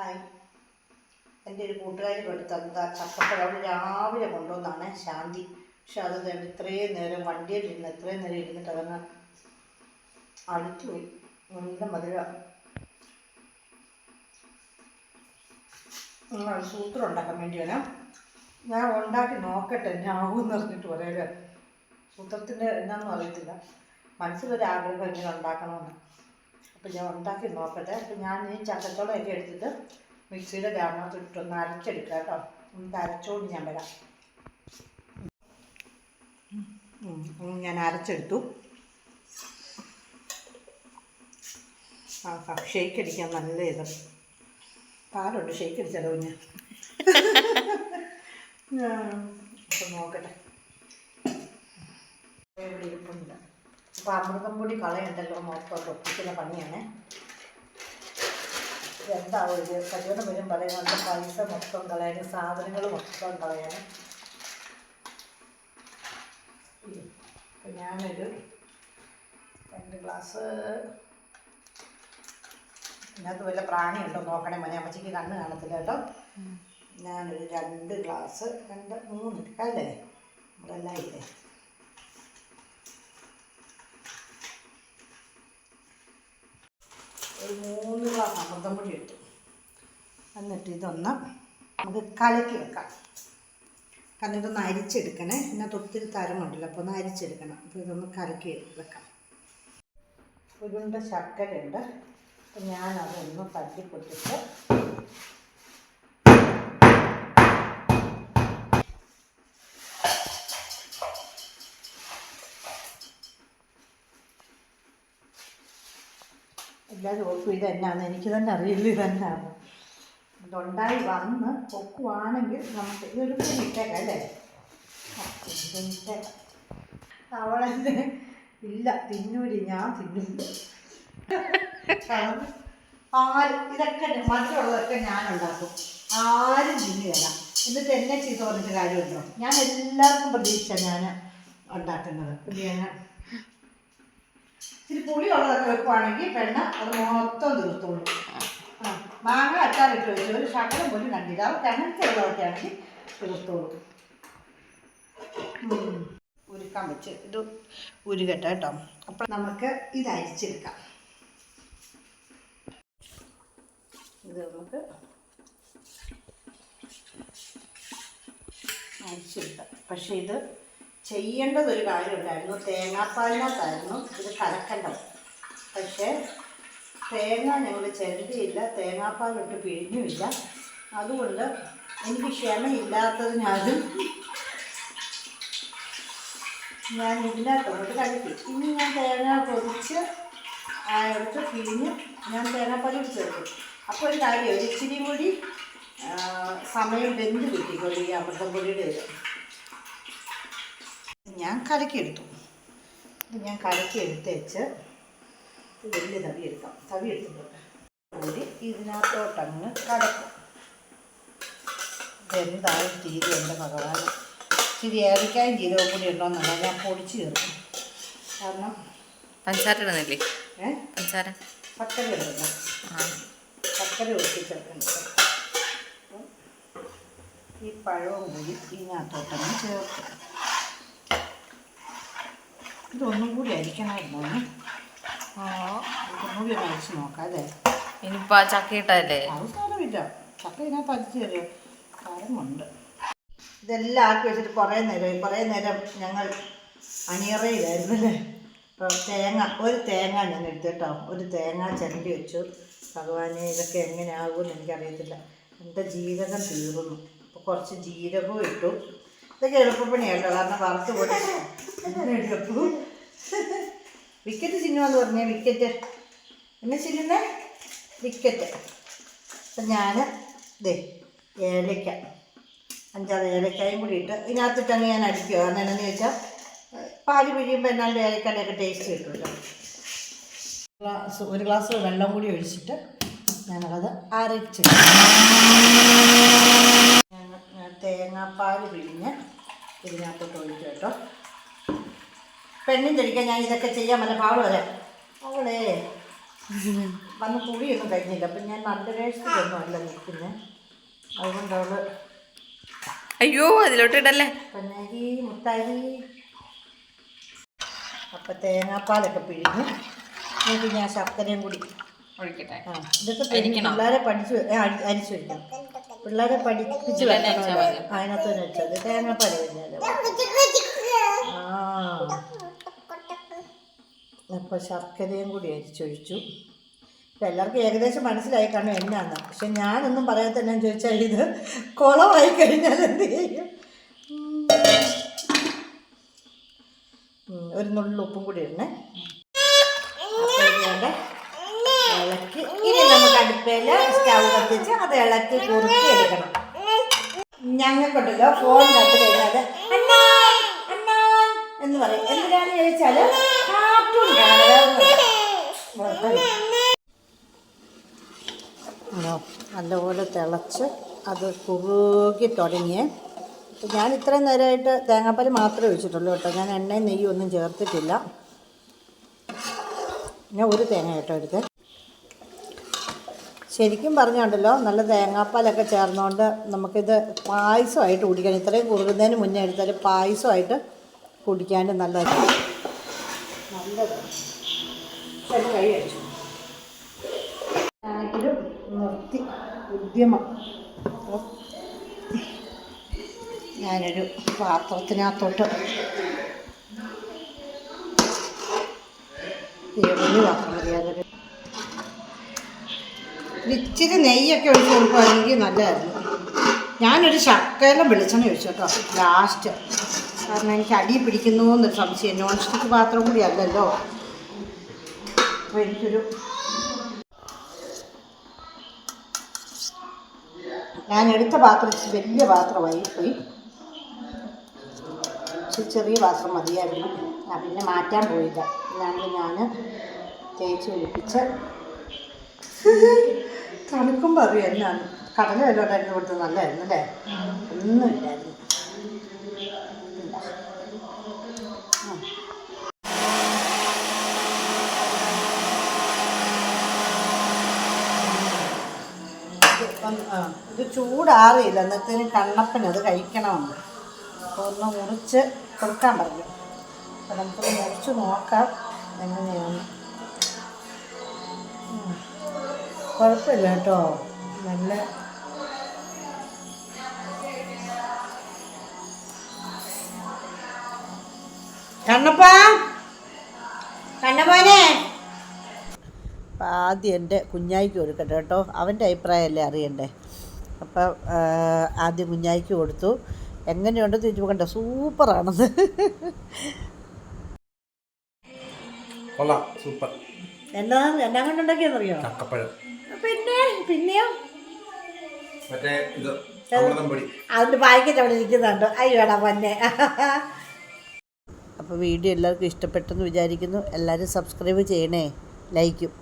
Hi എന്റെ ഒരു കൂട്ടുകാരി ചക്കപ്പഴം അവൾ രാവിലെ കൊണ്ടുവന്നാണ് ശാന്തി. പക്ഷെ അത് ഇത്രയും നേരം വണ്ടിയിൽ ഇരുന്ന് ഇത്രയും നേരം ഇരുന്നിട്ട് അതങ്ങ് അടുത്തു പോയി. നല്ല മധുര സൂത്രം ഉണ്ടാക്കാൻ വേണ്ടിയാണ് ഞാൻ ഉണ്ടാക്കി നോക്കട്ടെ ഞാവെന്ന് പറഞ്ഞിട്ട് പറയാ സൂത്രത്തിന്റെ എന്നാന്നും അറിയത്തില്ല. മനസ്സിലൊരു ആഗ്രഹം ഇങ്ങനെ ഉണ്ടാക്കണമെന്ന്. അപ്പം ഞാൻ ഉണ്ടാക്കി നോക്കട്ടെ. അപ്പോൾ ഞാൻ ഈ ചക്കച്ചോളമൊക്കെ എടുത്തിട്ട് മിക്സിയുടെ ഗ്രാമത്തിൽ ഇട്ടൊന്ന് അരച്ചെടുക്കുക കേട്ടോ. ഒന്ന് അരച്ചോണ്ട് ഞാൻ വരാം. ഞാൻ അരച്ചെടുത്തു. ആ ഷേക്ക് അടിക്കാൻ നല്ല ഇത്. പാലുണ്ട് ഷേക്ക് അടിച്ചാലോ ഞാൻ അപ്പം നോക്കട്ടെ. ഇവിടെ ഇരിപ്പുണ്ട് അപ്പോൾ അമൃതം പൊടി കളയുണ്ടല്ലോ മൊത്തം ഒപ്പിക്കുന്ന പണിയാണ്. എന്താ ഒരു കല്യാണം വരും പറയുന്നത് പൈസ മൊത്തം കളയാനും സാധനങ്ങൾ മൊത്തം കളയാനും. ഞാനൊരു രണ്ട് ഗ്ലാസ് ഇതിനകത്ത് വല്ല പ്രാണിയുണ്ടോ നോക്കണേ മനെ അമ്മച്ചിക്ക് കണ്ണ് കാണത്തില്ല കേട്ടോ. ഞാനൊരു രണ്ട് ഗ്ലാസ് രണ്ട് മൂന്ന് അല്ലേ? നമ്മളെല്ലാം ഇല്ലേ? ഒരു മൂന്ന് ഗ്ലാസ് അമൃതം പൊടി ഇട്ടു. എന്നിട്ട് ഇതൊന്ന് നമുക്ക് കലക്കി വെക്കാം. കാരണം ഇതൊന്ന് അരിച്ചെടുക്കണേ. ഇതിനകത്ത് ഒത്തിരി തരമുണ്ടല്ലോ അപ്പോൾ ഒന്ന് അരിച്ചെടുക്കണം. അപ്പോൾ ഇതൊന്ന് കലക്കി വെക്കാം. ഉരുണ്ട ശർക്കരയുണ്ട്. അപ്പം ഞാനതൊന്ന് തട്ടി എല്ലാവരും ഓർക്കും ഇതെന്നാന്ന് എനിക്ക് തന്നെ അറിയില്ല ഇതെന്നാണ് ഇതുണ്ടായി വന്ന് പൊക്കുവാണെങ്കിൽ നമുക്ക് ഇതൊരു മിട്ടേക്ക അല്ലേ? മിട്ടേക്ക അവളെന്നെ ഇല്ല തിന്നൂരി ഞാൻ തിന്നില്ല ആര് ഇതൊക്കെ മറ്റുള്ളതൊക്കെ ഞാൻ ഉണ്ടാക്കും ആരും തിന്നുകയില്ല എന്നിട്ട് എന്നെ ചീത്ത പറഞ്ഞിട്ട് കാര്യമുണ്ടോ? ഞാൻ എല്ലാവർക്കും പ്രതീക്ഷ ഞാൻ ഉണ്ടാക്കുന്നത്. പിന്നെ ഇച്ചിരി പുളിയുള്ളതൊക്കെ വെക്കുവാണെങ്കിൽ പെണ്ണ അത് മൊത്തം തീർത്തോളൂ. ആ മാങ്ങ അച്ചാറിട്ട് വെച്ചു ഒരു ശകലം പോലും കണ്ടില്ല അവർക്ക് അങ്ങനത്തെ ഉള്ളതൊക്കെ ആണെങ്കിൽ തീർത്തോളൂ ഉരുക്കാൻ വെച്ച് ഇത് ഉരുകട്ടെ കേട്ടോ. അപ്പം നമുക്ക് ഇത് അരിച്ചെടുക്കാം. ഇത് നമുക്ക് അരിച്ചെടുക്കാം. പക്ഷേ ഇത് ചെയ്യേണ്ടത് ഒരു കാര്യമുണ്ടായിരുന്നു. തേങ്ങാപ്പാലിനകത്തായിരുന്നു ഇത് കലക്കേണ്ടത്. പക്ഷേ തേങ്ങ ഞങ്ങൾ ചെരുതിയില്ല തേങ്ങാപ്പാലിട്ട് പിഴിഞ്ഞുമില്ല. അതുകൊണ്ട് എനിക്ക് ക്ഷമയില്ലാത്തതിനാലും ഞാൻ ഇതിനകത്തോട്ട് കഴിക്കും ഇനി ഞാൻ തേങ്ങ പൊതിച്ച് എടുത്ത് പിഴിഞ്ഞ് ഞാൻ തേങ്ങാപ്പാലിൽ ചേർക്കും. അപ്പോൾ ഒരു കാര്യം ഒരു ഇച്ചിരി കൂടി സമയം വെന്ത് കിട്ടിക്കൊള്ളു ഈ അമൃതം പൊടിയുടെ ഇത്. ഞാൻ കലക്കിയെടുത്തു. ഇത് ഞാൻ കലക്കിയെടുത്ത് വെച്ച് വലിയ തവി എടുക്കാം തവി എടുത്തിട്ടുണ്ട് കൂടി ഇതിനകത്തോട്ടങ്ങ് കലക്കും ഇതെന്തായാലും തീരെ എന്റെ ഭഗവാൻ ഇച്ചിരി ഏലക്കായും ജീരകവും കൂടി ഉണ്ടോന്നല്ല ഞാൻ പൊടിച്ച് ചേർക്കും. കാരണം പഞ്ചസാര ഇടുന്നില്ലേ ഏ? പഞ്ചസാര. ഉണ്ടല്ലോ ആ. ശർക്കര ഒഴിച്ച് ചേർക്കുന്നത് അപ്പം ഈ പഴവും കൂടി ഇതിനകത്തോട്ടങ്ങ് ചേർക്കും. ഇതൊന്നും കൂടി അരിക്കണമായിരുന്നു. ഇതൊന്നും കൂടി അരിച്ച് നോക്കാം അല്ലേ? ഇനിയിപ്പോ ആ ചക്ക ഇട്ടല്ലേ അത് സാരമില്ല. ചക്ക ഇതിനകത്ത് അരിച്ച് തരും കാര്യമുണ്ട് ഇതെല്ലാം ആക്കി വെച്ചിട്ട് കുറേ നേരം കുറേ നേരം ഞങ്ങൾ അണിയറയിലായിരുന്നു അല്ലേ? അപ്പോൾ തേങ്ങ ഒരു തേങ്ങ ഞാൻ എടുത്തു കേട്ടോ ഒരു തേങ്ങ ചരണ്ടി വെച്ചു. ഭഗവാനെ ഇതൊക്കെ എങ്ങനെയാകുമെന്ന് എനിക്കറിയത്തില്ല. എന്റെ ജീരകം തീർന്നു. അപ്പോൾ കുറച്ച് ജീരകവും ഇട്ടു. ഇതൊക്കെ എളുപ്പപ്പണിയായിട്ടോ കാരണം വറുത്ത് പോയി വിക്കറ്റ് വിക്കറ്റ് ചിഹ്നമെന്ന് പറഞ്ഞേ വിക്കറ്റ്. എന്നെ ചിഹ്നുന്നേ വിക്കറ്റ്. അപ്പം ഞാൻ ഇതേ ഏലയ്ക്ക അഞ്ചാറ് ഏലക്കായും കൂടി ഇട്ട് ഇതിനകത്തിട്ടങ്ങ് ഞാൻ അടിക്കുക കാരണം എന്നാന്ന് ചോദിച്ചാൽ പാൽ പിഴിയുമ്പോൾ എന്നാലും ഏലക്കാടെയൊക്കെ ടേസ്റ്റ് കിട്ടുമല്ലോ ഗ്ലാസ് ഒരു ഗ്ലാസ് വെള്ളം കൂടി ഒഴിച്ചിട്ട് ഞാനത് ഞാൻ തേങ്ങാപ്പാൽ പിഴിഞ്ഞ് ഇതിനകത്തോട്ട് ഒഴിക്കും കേട്ടോ. പെണ്ണും ഒരിക്കൽ ഞാൻ ഇതൊക്കെ ചെയ്യാൻ വല്ല പാട് വരാം. അവളെ വന്ന് കുളിയൊന്നും കഴിഞ്ഞില്ല അപ്പം ഞാൻ നല്ല വേഷത്തിലൊന്നും അല്ല നിൽക്കുന്നത് അതുകൊണ്ട് അവൾ അയ്യോ അതിലോട്ട് ഇടല്ലേ പന്നരി മുട്ടായി അപ്പം തേങ്ങാപ്പാലൊക്കെ പിഴിഞ്ഞ് എന്നിട്ട് ഞാൻ ശർക്കരയും കൂടി ഒഴിക്കട്ടെ. ആ ഇതൊക്കെ പിള്ളേരെ പഠിച്ചു അരിച്ചു വയ്ക്കണം. പിള്ളേരെ പഠിപ്പിച്ച് വെക്കണമല്ലോ. അതിനകത്ത് തന്നെ വെച്ചത്. തേങ്ങാപ്പാൽ കഴിഞ്ഞാലോ ആ. അപ്പോൾ ശർക്കരയും കൂടി അരിച്ചൊഴിച്ചു. ഇപ്പം എല്ലാവർക്കും ഏകദേശം മനസ്സിലായി കാണും എന്നാന്ന്. പക്ഷെ ഞാനൊന്നും പറയാത്ത തന്നെ ചോദിച്ചാൽ ഇത് കുളമായി കഴിഞ്ഞാൽ എന്ത് ചെയ്യും? ഒരു നുള്ളിൽ ഉപ്പും കൂടി ഇടണേ. ഇനി നമുക്ക് അടുപ്പയിൽ സ്റ്റൗ കത്തിച്ച് അത് ഇളക്കി കുറുക്കി എടുക്കണം. ഞങ്ങൾക്കുണ്ടല്ലോ ഫോൺ കത്ത് കഴിഞ്ഞാൽ അണ്ണാൻ എന്ന് പറയും. എന്തിനാന്ന് ചോദിച്ചാൽ കാർട്ടൂൺ നല്ലപോലെ തിളച്ച് അത് കുറുകി തുടങ്ങിയേ. ഞാൻ ഇത്രയും നേരമായിട്ട് തേങ്ങാപ്പാൽ മാത്രമേ ഒഴിച്ചിട്ടുള്ളൂ കേട്ടോ. ഞാൻ എണ്ണയും നെയ്യും ഒന്നും ചേർത്തിട്ടില്ല. ഞാൻ ഒരു തേങ്ങ കേട്ടോ എടുത്ത്. ശരിക്കും പറഞ്ഞുണ്ടല്ലോ നല്ല തേങ്ങാപ്പാലൊക്കെ ചേർന്നുകൊണ്ട് നമുക്കിത് പായസമായിട്ട് കുടിക്കാൻ ഇത്രയും കുറുകുന്നതിന് മുന്നേ എടുത്താൽ പായസമായിട്ട് കുടിക്കാൻ നല്ലതാണ് നല്ലത്. കൈ അടിച്ചു നിർത്തി. ഉദ്യമം. ഞാനൊരു പാത്രത്തിനകത്തോട്ട് വലിയ പാത്രം മതി ഇച്ചിരി നെയ്യൊക്കെ ഒഴിച്ച് കൊടുക്കുകയാണെങ്കിൽ നല്ലതായിരുന്നു. ഞാനൊരു ശക്കയിലും വെളിച്ചെണ്ണ ഒഴിച്ചു കേട്ടോ ലാസ്റ്റ് കാരണം എനിക്ക് അടി പിടിക്കുന്നു എന്നൊരു സംശയം. നോൺ സ്റ്റിക്ക് പാത്രം കൂടി അല്ലല്ലോ. അപ്പോൾ എനിക്കൊരു ഞാൻ എടുത്ത പാത്രം വലിയ പാത്രമായി പോയി. ചെറിയ പാത്രം മതിയായിരുന്നു. ഞാൻ പിന്നെ മാറ്റാൻ പോയില്ല. അല്ലാണ്ട് ഞാൻ തേച്ച് ഒഴിപ്പിച്ച് തണുക്കുമ്പോൾ അറിയാം എന്നാണ്. കടല വല്ലോണ്ടായിരുന്നു കൊടുത്തത് കൊടുത്ത് നല്ലതായിരുന്നു അല്ലേ? ഒന്നുമില്ലായിരുന്നു. ഇത് ചൂടാറിയില്ല. എന്നത്തേനും കണ്ണപ്പൻ അത് കഴിക്കണമെന്ന്. അപ്പോൾ ഒന്ന് മുറിച്ച് കൊടുക്കാൻ പറഞ്ഞു. അപ്പം നമുക്കൊന്ന് മുറിച്ച് നോക്കാം. എങ്ങനെയാണ് കുഴപ്പമില്ല കേട്ടോ. നല്ല കണ്ണപ്പ കണ്ണപ്പോനെ ആദ്യം എന്റെ കുഞ്ഞായിക്ക് കൊടുക്കട്ടെ കേട്ടോ. അവന്റെ അഭിപ്രായമല്ലേ അറിയണ്ടേ? അപ്പം ആദ്യം കുഞ്ഞായിക്ക് കൊടുത്തു. എങ്ങനെയുണ്ട് തിരിച്ചു പോകണ്ട സൂപ്പറാണെന്ന്. കൊള്ളാം സൂപ്പർ. എന്നാ എന്നാ കൊണ്ടുണ്ടാക്കിയെന്നറിയോ? ചക്കപ്പഴം. പിന്നെ പിന്നെയോ മറ്റേ ഇത് അമൃതം പൊടി അതിന്റെ പാക്കറ്റ് അവിടെ ഇരിക്കുന്നുണ്ട്. അയ്യോടാ പൊന്നെ. അപ്പോൾ വീഡിയോ എല്ലാവർക്കും ഇഷ്ടപ്പെട്ടെന്ന് വിചാരിക്കുന്നു. എല്ലാവരും സബ്സ്ക്രൈബ് ചെയ്യണേ. ലൈക്കും.